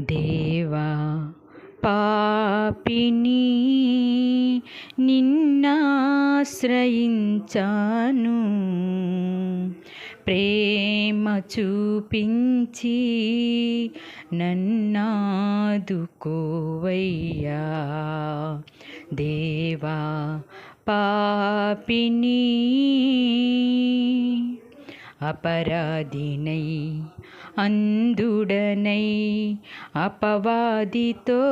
దేవా పాపిని నిన్నాశ్రయించాను. ప్రేమ చూపించి నన్నాదుకోవయ్యా. దేవా పాపిని అపరాధినై అందుడనై అపవాదితో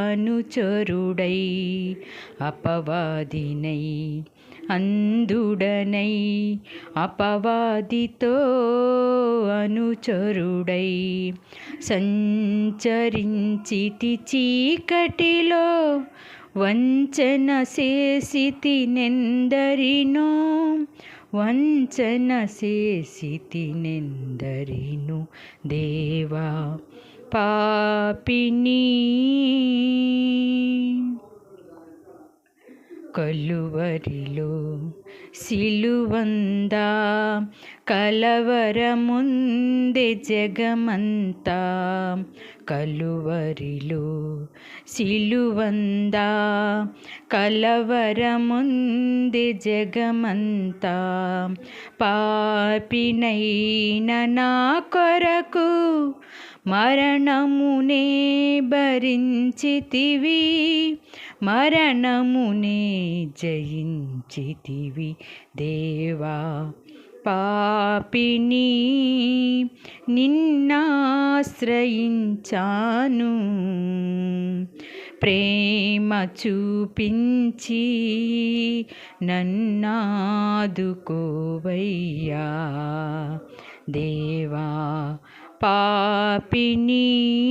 అనుచరుడై అపవాదినై అందుడనై అపవాదితో అనుచరుడై సంచరించితి చీకటిలో వంచన చేసి నెందరినో వంచన చేసితి నెందరిను దేవా కలువరిలో సిలువందా కలవరముంది జగమంతా. కలువరిలో సిలువందా కలవరముంది జగమంతా. పాపినైన నా కొరకు మరణమునే భరించితివి. మరణమునే జయించితివి దేవా. పాపిని నిన్నాశ్రయించాను. ప్రేమ చూపించి నన్నాదుకోవయ్యా. దేవా పాపిని